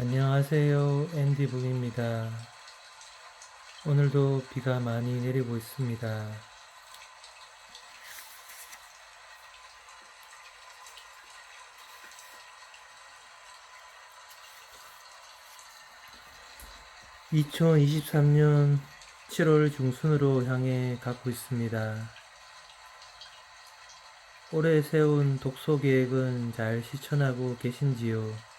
안녕하세요. 앤디북입니다. 오늘도 비가 많이 내리고 있습니다. (2023년 7월) 중순으로 향해 가고 있습니다. 올해 세운 독서 계획은 잘 실천하고 계신지요?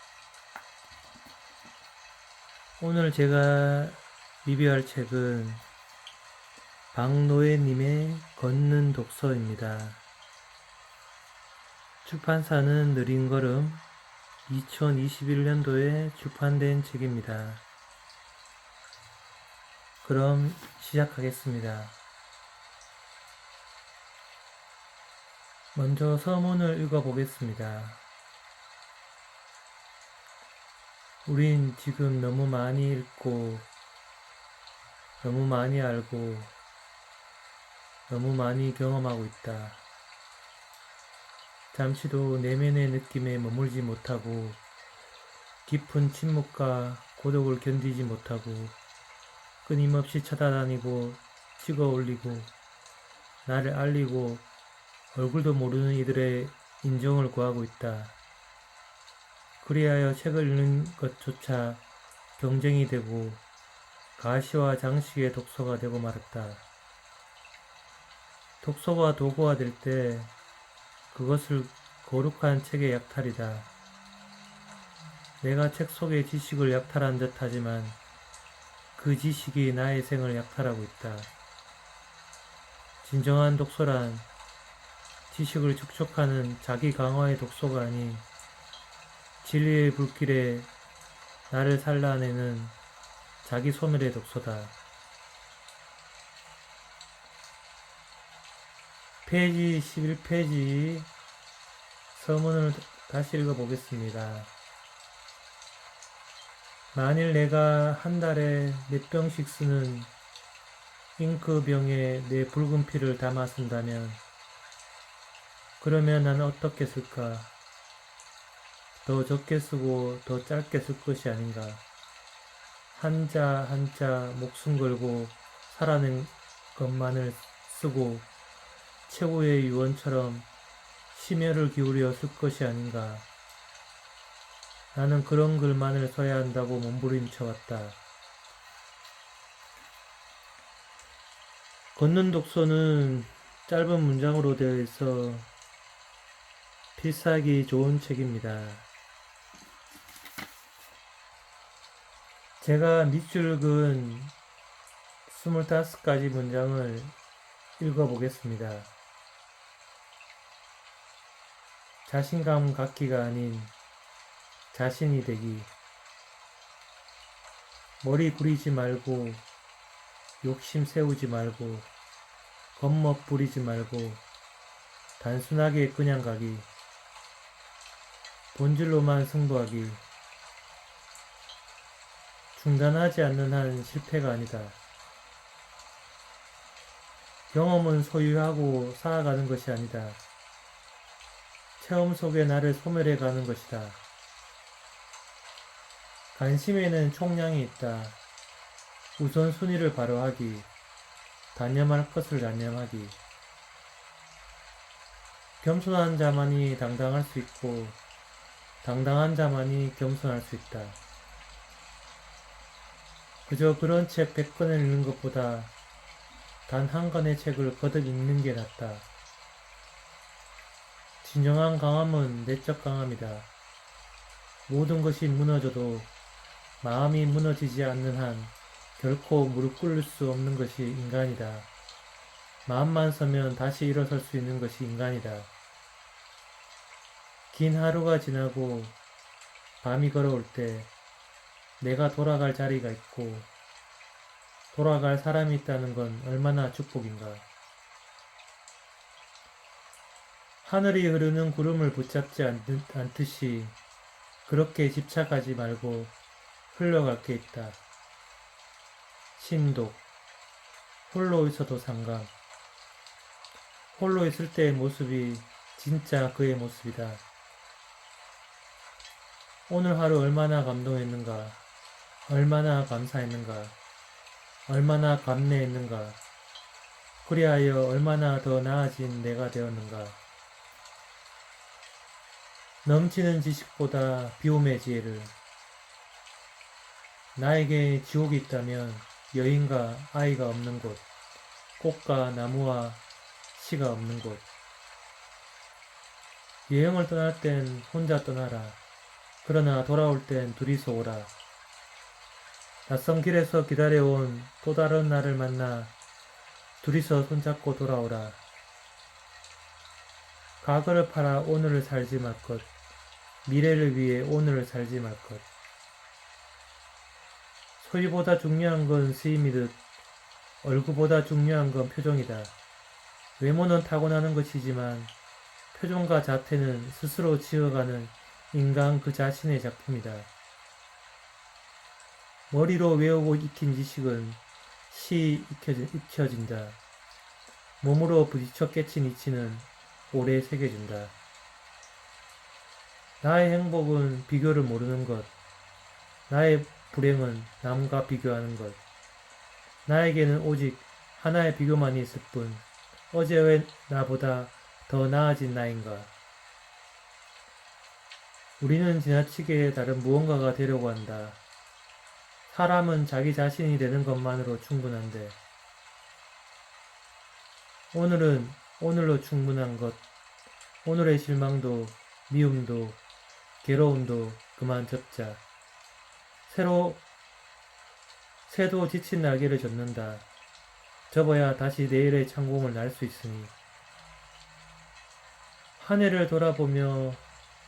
오늘 제가 리뷰할 책은 박노예님의 걷는 독서입니다. 출판사는 느린 걸음 2021년도에 출판된 책입니다. 그럼 시작하겠습니다. 먼저 서문을 읽어보겠습니다. 우린 지금 너무 많이 읽고, 너무 많이 알고, 너무 많이 경험하고 있다. 잠시도 내면의 느낌에 머물지 못하고, 깊은 침묵과 고독을 견디지 못하고, 끊임없이 찾아다니고, 찍어 올리고, 나를 알리고, 얼굴도 모르는 이들의 인정을 구하고 있다. 그리하여 책을 읽는 것조차 경쟁이 되고 가시와 장식의 독서가 되고 말았다. 독서가 도구가 될때 그것을 거룩한 책의 약탈이다. 내가 책 속의 지식을 약탈한 듯 하지만 그 지식이 나의 생을 약탈하고 있다. 진정한 독서란 지식을 축적하는 자기 강화의 독서가 아닌 진리의 불길에 나를 살라내는 자기 소멸의 독서다. 페이지 11페이지 서문을 다시 읽어보겠습니다. 만일 내가 한 달에 몇 병씩 쓰는 잉크병에 내 붉은 피를 담아 쓴다면 그러면 나는 어떻게 쓸까? 더 적게 쓰고 더 짧게 쓸 것이 아닌가. 한자 한자 목숨 걸고 살아낸 것만을 쓰고 최고의 유언처럼 심혈을 기울여 쓸 것이 아닌가. 나는 그런 글만을 써야 한다고 몸부림쳐 왔다. 걷는 독서는 짧은 문장으로 되어 있어 필사하기 좋은 책입니다. 제가 밑줄 근 25가지 문장을 읽어보겠습니다. 자신감 갖기가 아닌 자신이 되기. 머리 부리지 말고, 욕심 세우지 말고, 겁먹 부리지 말고, 단순하게 그냥 가기. 본질로만 승부하기. 중단하지 않는 한 실패가 아니다. 경험은 소유하고 쌓아가는 것이 아니다. 체험 속에 나를 소멸해 가는 것이다. 관심에는 총량이 있다. 우선순위를 바로 하기. 단념할 것을 단념하기. 겸손한 자만이 당당할 수 있고, 당당한 자만이 겸손할 수 있다. 그저 그런 책 100권을 읽는 것보다 단 한 권의 책을 거듭 읽는 게 낫다. 진정한 강함은 내적 강함이다. 모든 것이 무너져도 마음이 무너지지 않는 한 결코 무릎 꿇을 수 없는 것이 인간이다. 마음만 서면 다시 일어설 수 있는 것이 인간이다. 긴 하루가 지나고 밤이 걸어올 때 내가 돌아갈 자리가 있고 돌아갈 사람이 있다는 건 얼마나 축복인가. 하늘이 흐르는 구름을 붙잡지 않듯, 않듯이 그렇게 집착하지 말고 흘러갈 게 있다. 신독. 홀로 있어도 상감. 홀로 있을 때의 모습이 진짜 그의 모습이다. 오늘 하루 얼마나 감동했는가, 얼마나 감사했는가, 얼마나 감내했는가, 그리하여 얼마나 더 나아진 내가 되었는가. 넘치는 지식보다 비움의 지혜를 나에게 지옥이 있다면 여인과 아이가 없는 곳, 꽃과 나무와 시가 없는 곳. 여행을 떠날 땐 혼자 떠나라. 그러나 돌아올 땐 둘이서 오라. 낯선 길에서 기다려온 또 다른 나를 만나 둘이서 손잡고 돌아오라. 과거를 팔아 오늘을 살지 말 것. 미래를 위해 오늘을 살지 말 것. 소리보다 중요한 건 스임이듯 얼굴보다 중요한 건 표정이다. 외모는 타고나는 것이지만 표정과 자태는 스스로 지어가는 인간 그 자신의 작품이다. 머리로 외우고 익힌 지식은 시 익혀진, 잊혀진다. 몸으로 부딪혀 깨친 이치는 오래 새겨진다. 나의 행복은 비교를 모르는 것. 나의 불행은 남과 비교하는 것. 나에게는 오직 하나의 비교만이 있을 뿐, 어제의 나보다 더 나아진 나인가. 우리는 지나치게 다른 무언가가 되려고 한다. 사람은 자기 자신이 되는 것만으로 충분한데, 오늘은 오늘로 충분한 것, 오늘의 실망도, 미움도, 괴로움도 그만 접자. 새로, 새도 지친 날개를 젓는다. 접어야 다시 내일의 창공을 날 수 있으니. 한 해를 돌아보며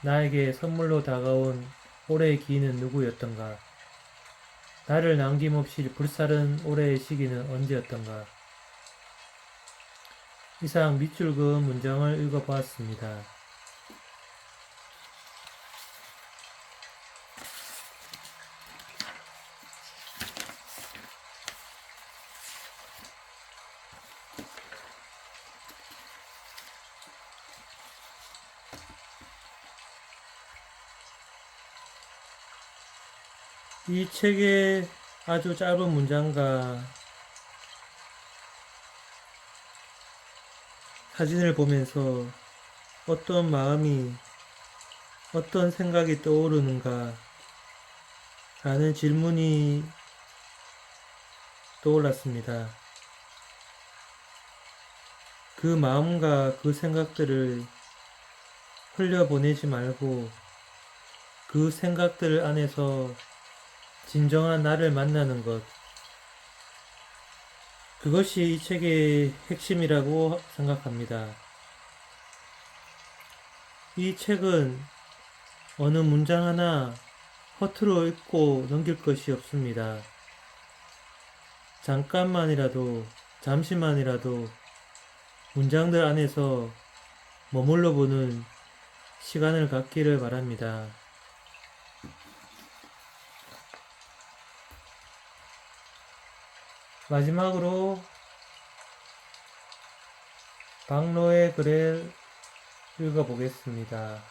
나에게 선물로 다가온 올해의 기인은 누구였던가? 나를 남김없이 불사른 올해의 시기는 언제였던가? 이상 밑줄 그은 문장을 읽어보았습니다. 이 책의 아주 짧은 문장과 사진을 보면서 어떤 마음이, 어떤 생각이 떠오르는가 라는 질문이 떠올랐습니다. 그 마음과 그 생각들을 흘려보내지 말고 그 생각들 안에서 진정한 나를 만나는 것. 그것이 이 책의 핵심이라고 생각합니다. 이 책은 어느 문장 하나 허투루 읽고 넘길 것이 없습니다. 잠깐만이라도, 잠시만이라도 문장들 안에서 머물러 보는 시간을 갖기를 바랍니다. 마지막으로 박노의 글을 읽어보겠습니다.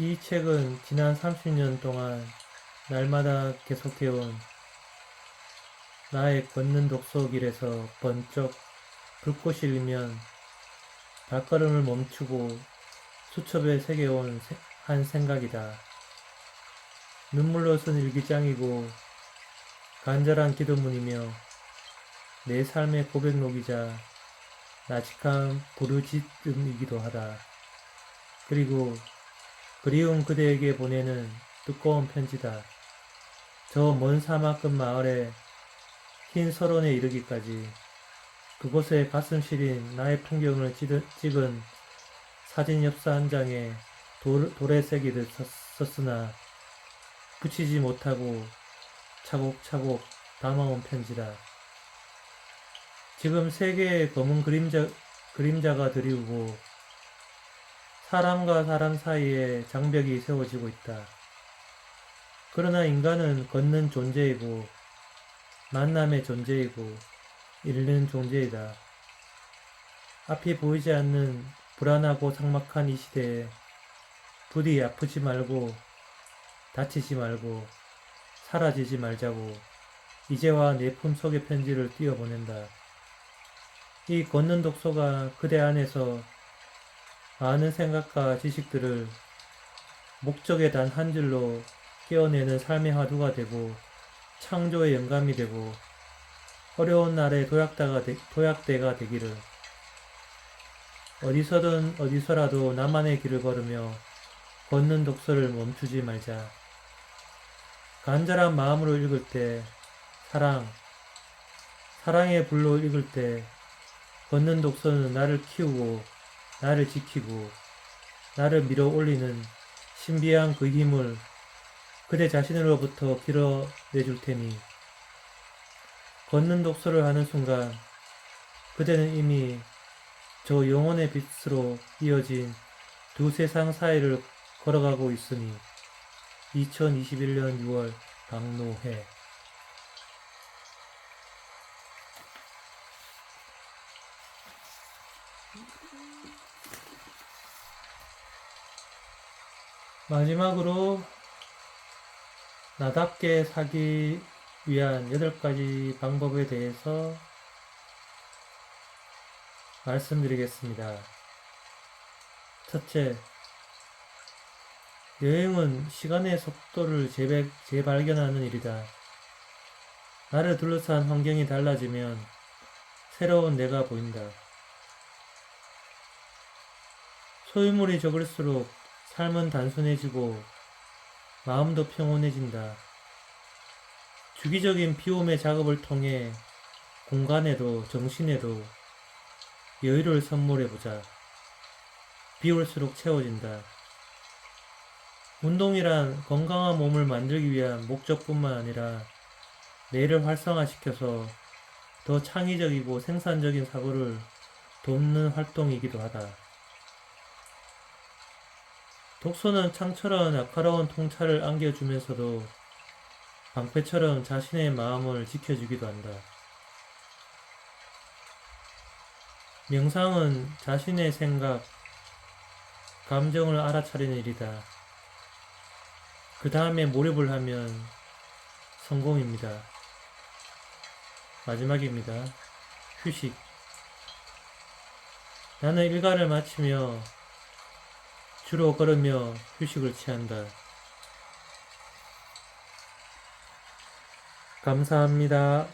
이 책은 지난 30년 동안 날마다 계속해온 나의 걷는 독서길에서 번쩍 불꽃이 일면 발걸음을 멈추고 수첩에 새겨온 세- 한 생각이다. 눈물로 쓴 일기장이고 간절한 기도문이며 내 삶의 고백록이자 나직한 부르짖음이기도 하다. 그리고 그리운 그대에게 보내는 두꺼운 편지다. 저 먼 사막 끝 마을에 흰 설원에 이르기까지 그곳에 가슴 시린 나의 풍경을 찍은 사진 엽서 한 장에 돌, 돌에 새기듯 썼- 썼으나 붙이지 못하고 차곡차곡 담아온 편지다. 지금 세계의 검은 그림자, 그림자가 드리우고 사람과 사람 사이에 장벽이 세워지고 있다. 그러나 인간은 걷는 존재이고 만남의 존재이고 잃는 존재이다. 앞이 보이지 않는 불안하고 삭막한 이 시대에 부디 아프지 말고 다치지 말고 사라지지 말자고 이제와 내 품속의 편지를 띄워보낸다. 이 걷는 독서가 그대 안에서 많은 생각과 지식들을 목적에 단 한 줄로 깨어내는 삶의 화두가 되고 창조의 영감이 되고 어려운 날의 도약대가, 되, 도약대가 되기를 어디서든 어디서라도 나만의 길을 걸으며 걷는 독서를 멈추지 말자. 간절한 마음으로 읽을 때 사랑, 사랑의 불로 읽을 때 걷는 독서는 나를 키우고 나를 지키고 나를 밀어 올리는 신비한 그 힘을 그대 자신으로부터 길어내줄 테니. 걷는 독서를 하는 순간 그대는 이미 저 영혼의 빛으로 이어진 두 세상 사이를 걸어가고 있으니 2021년 6월 박노해 마지막으로 나답게 사기 위한 8가지 방법에 대해서 말씀드리겠습니다. 첫째, 여행은 시간의 속도를 재배, 재발견하는 일이다. 나를 둘러싼 환경이 달라지면 새로운 내가 보인다. 소유물이 적을수록 삶은 단순해지고 마음도 평온해진다. 주기적인 비움의 작업을 통해 공간에도 정신에도 여유를 선물해보자. 비올수록 채워진다. 운동이란 건강한 몸을 만들기 위한 목적뿐만 아니라 뇌를 활성화시켜서 더 창의적이고 생산적인 사고를 돕는 활동이기도 하다. 독서는 창처럼 날카로운 통찰을 안겨주면서도 방패처럼 자신의 마음을 지켜주기도 한다. 명상은 자신의 생각, 감정을 알아차리는 일이다. 그 다음에 몰입을 하면 성공입니다. 마지막입니다. 휴식. 나는 일과를 마치며 주로 걸으며 휴식을 취한다. 감사합니다.